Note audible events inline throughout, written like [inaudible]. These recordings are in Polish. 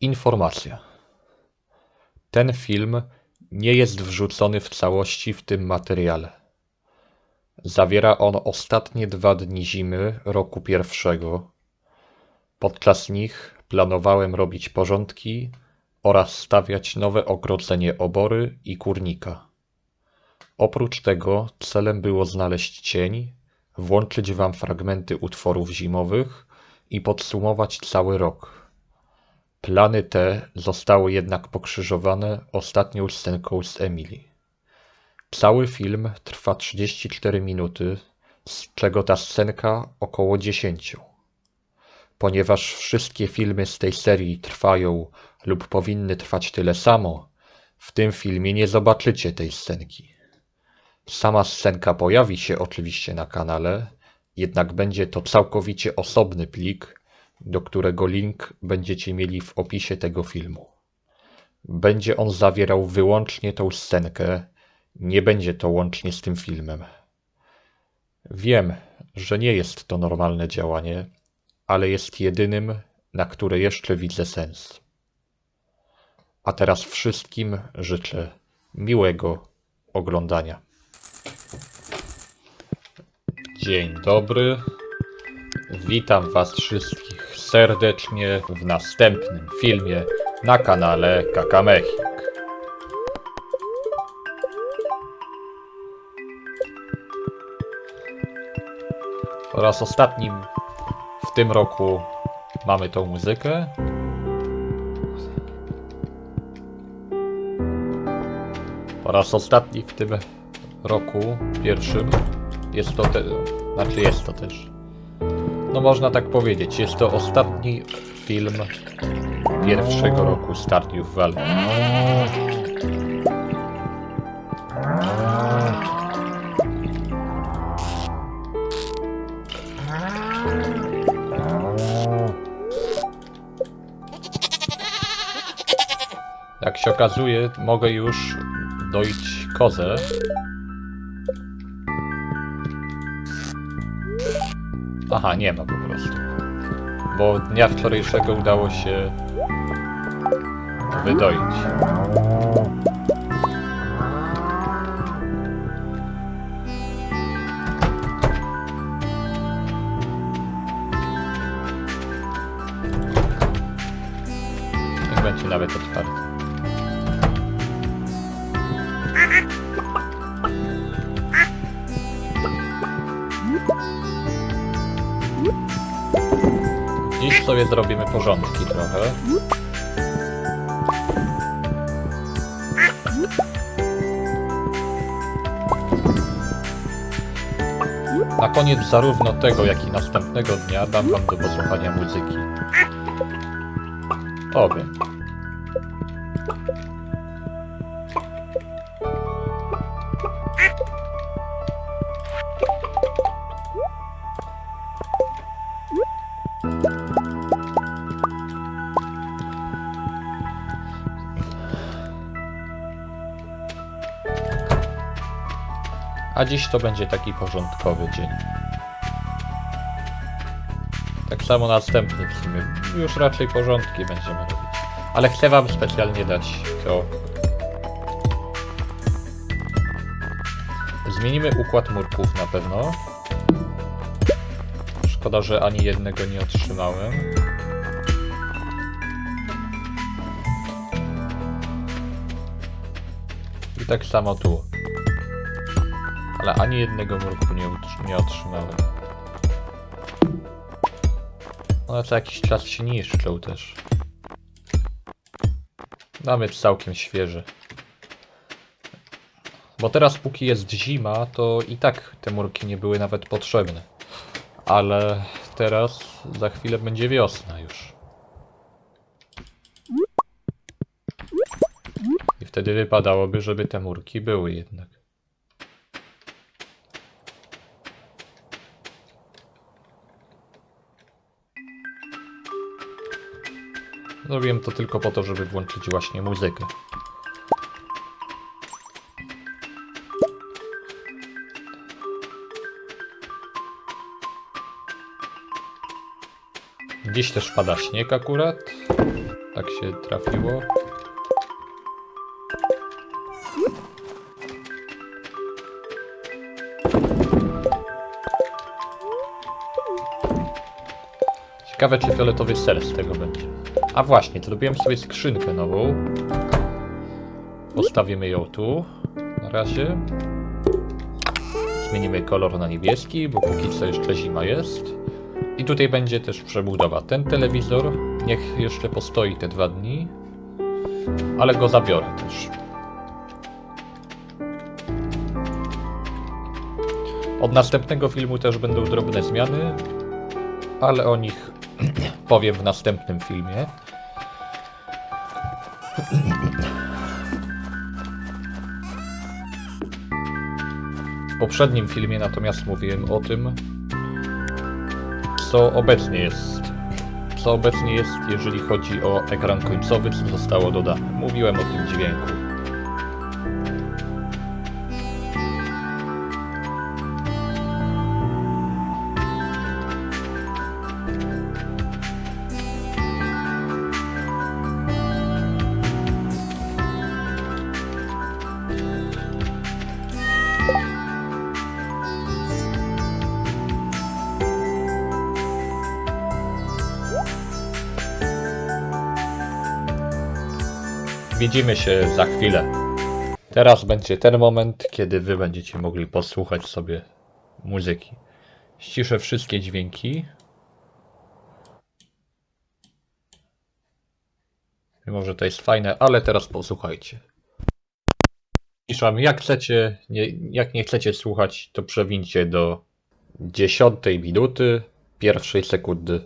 Informacja. Ten film nie jest wrzucony w całości w tym materiale. Zawiera on ostatnie dwa dni zimy roku pierwszego. Podczas nich planowałem robić porządki oraz stawiać nowe ogrodzenie obory i kurnika. Oprócz tego celem było znaleźć cień, włączyć wam fragmenty utworów zimowych i podsumować cały rok. Plany te zostały jednak pokrzyżowane ostatnią scenką z Emily. Cały film trwa 34 minuty, z czego ta scenka około 10. Ponieważ wszystkie filmy z tej serii trwają lub powinny trwać tyle samo, w tym filmie nie zobaczycie tej scenki. Sama scenka pojawi się oczywiście na kanale, jednak będzie to całkowicie osobny plik, do którego link będziecie mieli w opisie tego filmu. Będzie on zawierał wyłącznie tą scenkę, nie będzie to łącznie z tym filmem. Wiem, że nie jest to normalne działanie, ale jest jedynym, na które jeszcze widzę sens. A teraz wszystkim życzę miłego oglądania. Dzień dobry. Witam Was wszystkich serdecznie w następnym filmie na kanale Kakamechik. Po raz ostatnim w tym roku mamy tą muzykę. Po raz ostatni w tym roku pierwszym jest to te, znaczy jest to też. No można tak powiedzieć, jest to ostatni film pierwszego roku Stardew Valley. Jak się okazuje, mogę już doić kozę. Aha, nie ma po prostu. Bo dnia wczorajszego udało się wydoić. Niech będzie nawet otwarty. Sobie zrobimy porządki trochę. Na koniec zarówno tego, jak i następnego dnia dam wam do posłuchania muzyki. Oby. A dziś to będzie taki porządkowy dzień. Tak samo następny w sumie. Już raczej porządki będziemy robić. Ale chcę wam specjalnie dać to. Zmienimy układ murków na pewno. Szkoda, że ani jednego nie otrzymałem. I tak samo tu. Ale ani jednego murku nie, nie otrzymałem. One co jakiś czas się niszczą też. Nawet całkiem świeży. Bo teraz póki jest zima, to i tak te murki nie były nawet potrzebne. Ale teraz za chwilę będzie wiosna już. I wtedy wypadałoby, żeby te murki były jednak. Zrobiłem to tylko po to, żeby włączyć właśnie muzykę. Dziś też pada śnieg akurat. tak się trafiło. Ciekawe, czy fioletowy ser z tego będzie. A właśnie, zrobiłem sobie skrzynkę nową. Postawimy ją tu. Na razie. Zmienimy kolor na niebieski, bo póki co jeszcze zima jest. I tutaj będzie też przebudowa. Ten telewizor niech jeszcze postoi te dwa dni, ale go zabiorę też. Od następnego filmu też będą drobne zmiany, ale o nich [clears throat] powiem w następnym filmie. [clears throat] W poprzednim filmie natomiast mówiłem o tym, co obecnie jest. Co obecnie jest, jeżeli chodzi o ekran końcowy, co zostało dodane. Mówiłem o tym dźwięku. Widzimy się za chwilę. Teraz będzie ten moment, kiedy wy będziecie mogli posłuchać sobie muzyki. Ściszę wszystkie dźwięki. Mimo, że to jest fajne, ale teraz posłuchajcie. Ciszam, jak chcecie, nie, jak nie chcecie słuchać, to przewincie do dziesiątej minuty, pierwszej sekundy.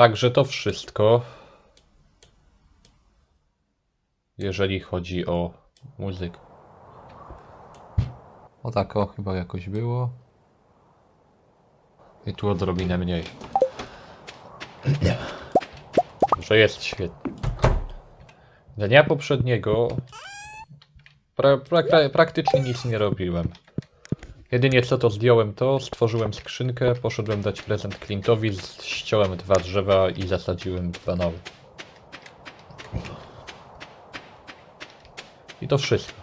Także to wszystko. Jeżeli chodzi o muzykę. O tak, o chyba jakoś było. I tu odrobinę mniej. Że jest świetnie. Dnia poprzedniego pra, pra, pra, praktycznie nic nie robiłem. Jedynie co to zdjąłem to, stworzyłem skrzynkę, poszedłem dać prezent Clint'owi, ściąłem dwa drzewa i zasadziłem dwa nowe. I to wszystko.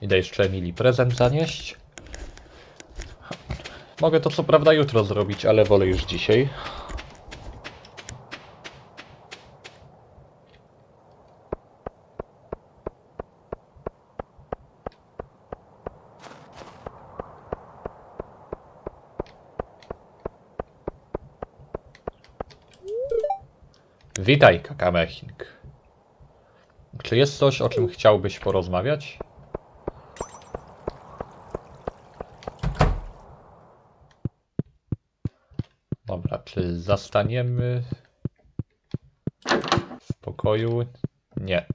Idę jeszcze Emilii prezent zanieść. Mogę to co prawda jutro zrobić, ale wolę już dzisiaj. Witaj, Kakamechnik. Czy jest coś, o czym chciałbyś porozmawiać? Dobra, czy zastaniemy w pokoju? Nie.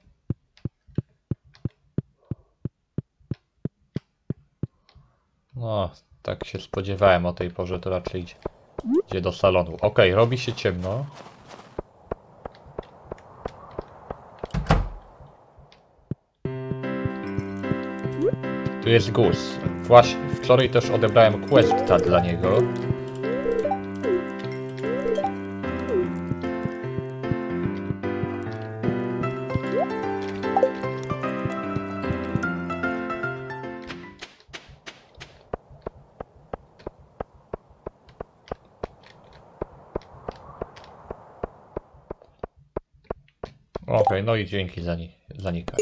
No, tak się spodziewałem o tej porze, to raczej idzie, idzie do salonu. Okej, robi się ciemno. Jest Gus. Właśnie, wczoraj też odebrałem questa dla niego. Okej, no i dzięki za, ni za nika.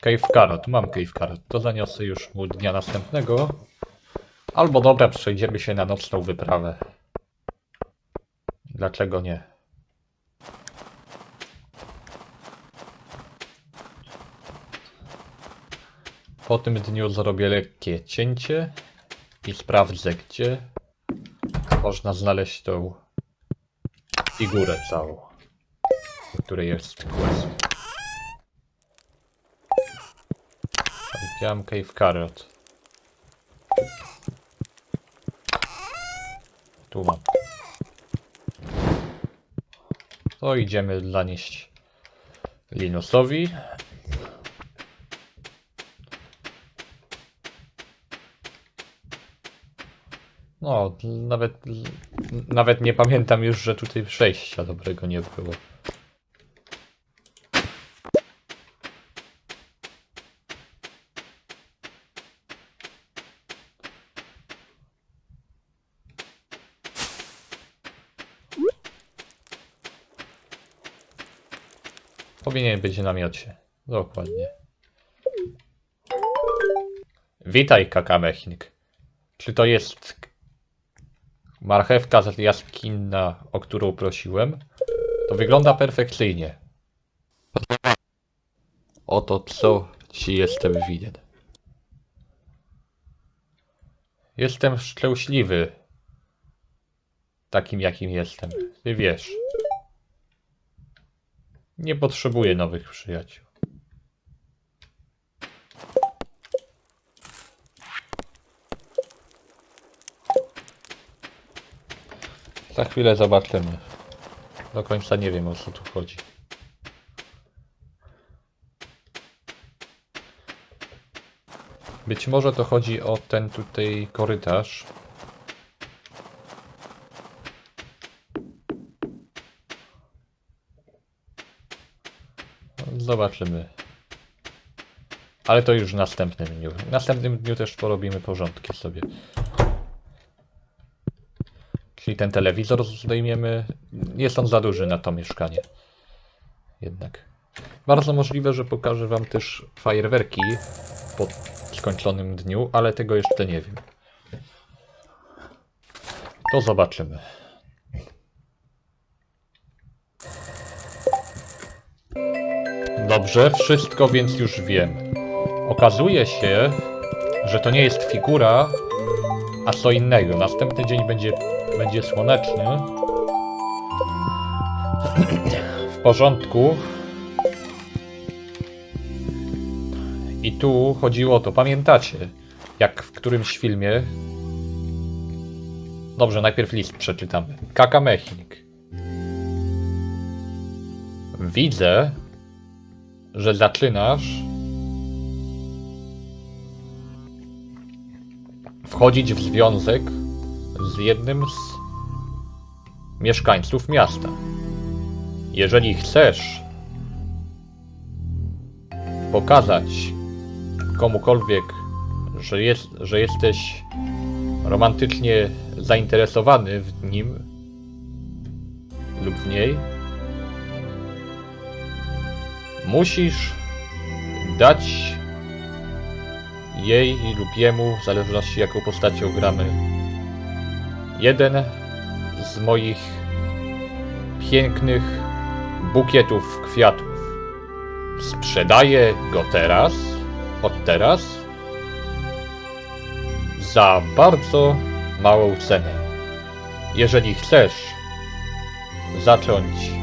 Cave Carrot, mam Cave Carrot, to zaniosę już mu dnia następnego. Albo dobra, przejdziemy się na nocną wyprawę. Dlaczego nie? Po tym dniu zrobię lekkie cięcie i sprawdzę, gdzie można znaleźć tą figurę całą, w której jest quest. Widziałem Cave Carrot. Tu mam. To idziemy zanieść Linusowi. No, nawet, nawet nie pamiętam już, że tutaj przejścia dobrego nie było. Powinien być w namiocie. Dokładnie. Witaj, kakamechnik. Czy to jest marchewka z jaskinna, o którą prosiłem? To wygląda perfekcyjnie. Oto co ci jestem winien. Jestem szczęśliwy. Takim jakim jestem. Ty wiesz. Nie potrzebuję nowych przyjaciół. Za chwilę zobaczymy. Do końca nie wiem o co tu chodzi. Być może to chodzi o ten tutaj korytarz. Zobaczymy. Ale to już w następnym dniu. W następnym dniu też porobimy porządki sobie. Czyli ten telewizor zdejmiemy. Jest on za duży na to mieszkanie. Jednak. Bardzo możliwe, że pokażę wam też fajerwerki po skończonym dniu, ale tego jeszcze nie wiem. To zobaczymy. Dobrze, wszystko więc już wiem. Okazuje się, że to nie jest figura, a co innego. Następny dzień będzie, będzie słoneczny. W porządku. I tu chodziło o to, pamiętacie, jak w którymś filmie. Dobrze, najpierw list przeczytamy. Kakamechnik. Widzę, że zaczynasz wchodzić w związek z jednym z mieszkańców miasta. Jeżeli chcesz pokazać komukolwiek, że, jest, że jesteś romantycznie zainteresowany w nim lub w niej, musisz dać jej lub jemu, w zależności jaką postacią gramy, jeden z moich pięknych bukietów kwiatów. Sprzedaję go teraz, od teraz, za bardzo małą cenę. Jeżeli chcesz zacząć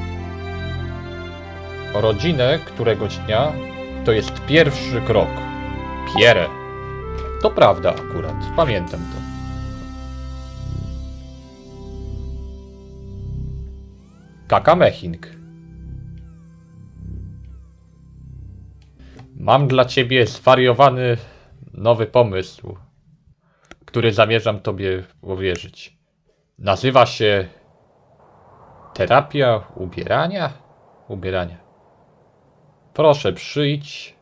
rodzinę któregoś dnia, to jest pierwszy krok. Pierre. To prawda akurat, pamiętam to. Kakameching. Mam dla ciebie zwariowany nowy pomysł, który zamierzam tobie powierzyć. Nazywa się terapia ubierania? Ubierania. Proszę przyjdź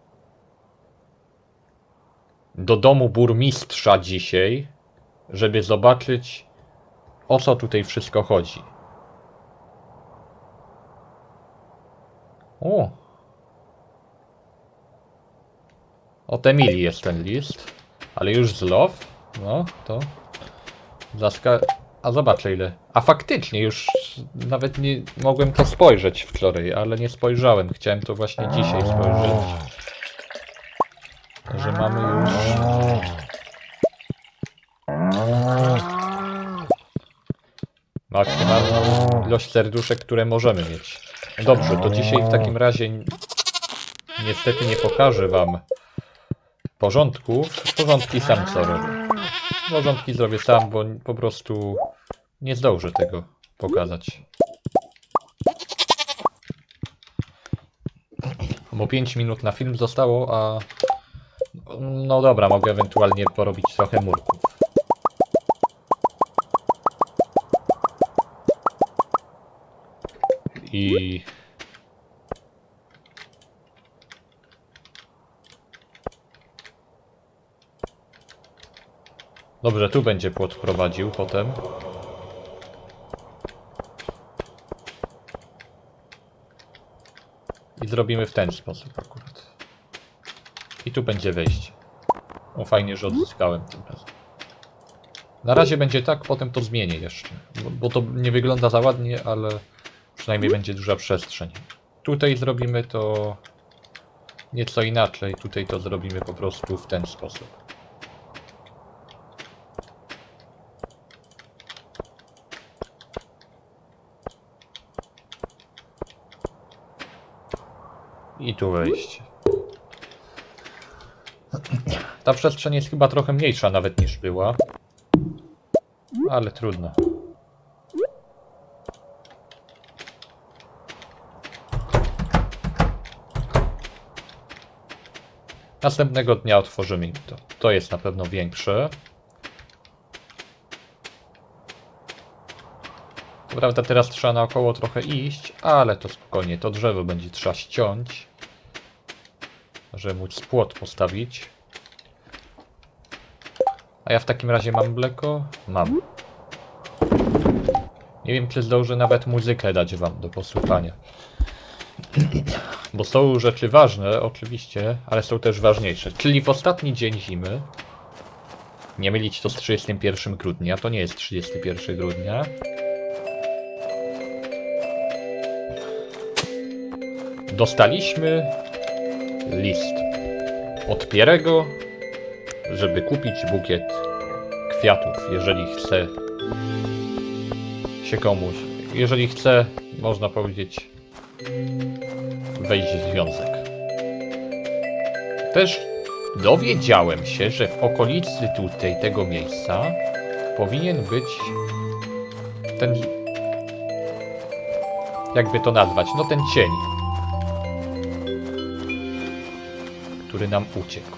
do domu burmistrza dzisiaj, żeby zobaczyć o co tutaj wszystko chodzi. O! Od Emilii jest ten list, ale już z Love. No, to... Zaska... A zobaczę ile. A faktycznie już nawet nie mogłem to spojrzeć wczoraj, ale nie spojrzałem. Chciałem to właśnie dzisiaj spojrzeć. Że mamy już... Maksymalną ilość serduszek, które możemy mieć. Dobrze, to dzisiaj w takim razie ni- niestety nie pokażę wam porządków. Porządki sam co robię. Porządki zrobię sam, bo po prostu nie zdążę tego pokazać. Bo 5 minut na film zostało, a no dobra, mogę ewentualnie porobić trochę murków. I Dobrze, tu będzie płot prowadził potem. I zrobimy w ten sposób akurat. I tu będzie wejście. O, fajnie, że odzyskałem tym razem. Na razie będzie tak, potem to zmienię jeszcze. Bo, bo to nie wygląda za ładnie, ale przynajmniej będzie duża przestrzeń. Tutaj zrobimy to nieco inaczej. Tutaj to zrobimy po prostu w ten sposób. I tu wejście. Ta przestrzeń jest chyba trochę mniejsza nawet niż była. Ale trudno. Następnego dnia otworzymy to. To jest na pewno większe. Prawda teraz trzeba naokoło trochę iść, ale to spokojnie, to drzewo będzie trzeba ściąć. Żeby móc płot postawić. A ja w takim razie mam mleko? Mam. Nie wiem, czy zdążę nawet muzykę dać wam do posłuchania. Bo są rzeczy ważne, oczywiście, ale są też ważniejsze. Czyli w ostatni dzień zimy, nie mylić to z 31 grudnia, to nie jest 31 grudnia. Dostaliśmy list od Pierego, żeby kupić bukiet kwiatów, jeżeli chce się komuś, jeżeli chce, można powiedzieć, wejść w związek. Też dowiedziałem się, że w okolicy tutaj tego miejsca powinien być ten. Jakby to nazwać? No ten cień, który nam uciekł.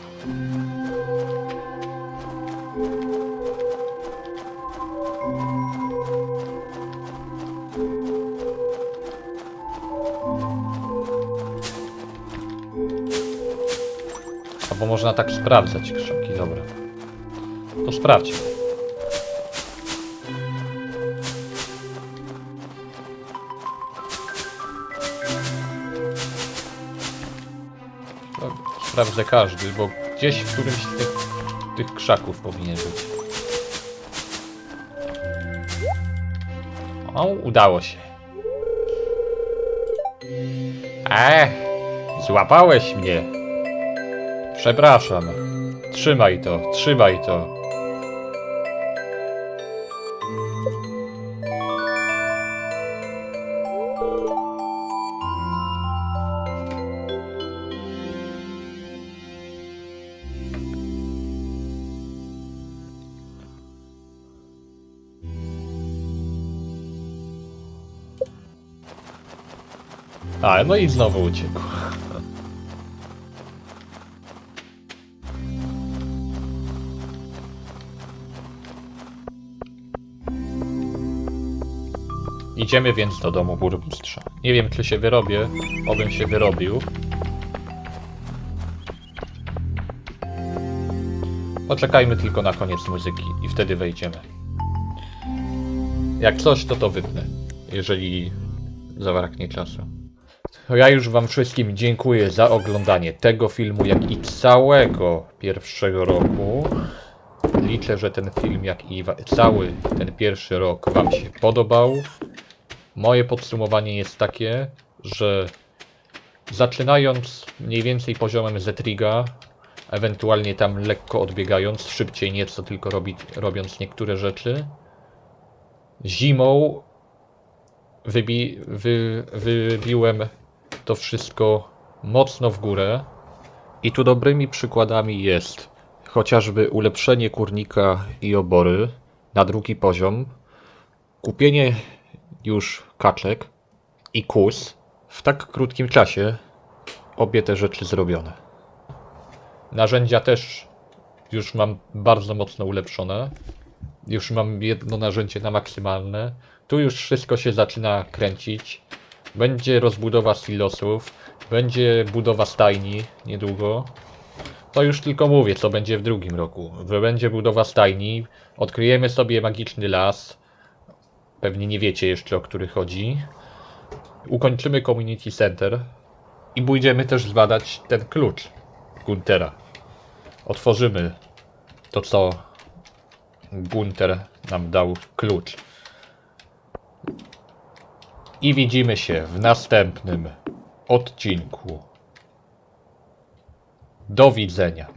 Albo można tak sprawdzać krzaki, dobra. To sprawdźmy. Sprawdzę każdy, bo gdzieś w którymś z tych, tych krzaków powinien być. O, udało się. Ech, złapałeś mnie. Przepraszam. Trzymaj to, trzymaj to. A, no i znowu uciekł. Idziemy więc do domu burmistrza. Nie wiem, czy się wyrobię, obym się wyrobił. Poczekajmy tylko na koniec muzyki i wtedy wejdziemy. Jak coś, to to wytnę, jeżeli zabraknie czasu. Ja już wam wszystkim dziękuję za oglądanie tego filmu, jak i całego pierwszego roku. Liczę, że ten film, jak i cały ten pierwszy rok wam się podobał. Moje podsumowanie jest takie, że zaczynając mniej więcej poziomem Zetriga, ewentualnie tam lekko odbiegając, szybciej nieco tylko robi, robiąc niektóre rzeczy, zimą wybi, wy, wybiłem to wszystko mocno w górę. I tu dobrymi przykładami jest chociażby ulepszenie kurnika i obory na drugi poziom, kupienie już kaczek i kus w tak krótkim czasie obie te rzeczy zrobione. Narzędzia też już mam bardzo mocno ulepszone. Już mam jedno narzędzie na maksymalne. Tu już wszystko się zaczyna kręcić. Będzie rozbudowa silosów, będzie budowa stajni niedługo. To już tylko mówię, co będzie w drugim roku. Będzie budowa stajni, odkryjemy sobie magiczny las. Pewnie nie wiecie jeszcze o który chodzi. Ukończymy Community Center i pójdziemy też zbadać ten klucz Guntera. Otworzymy to, co Gunter nam dał klucz. I widzimy się w następnym odcinku. Do widzenia.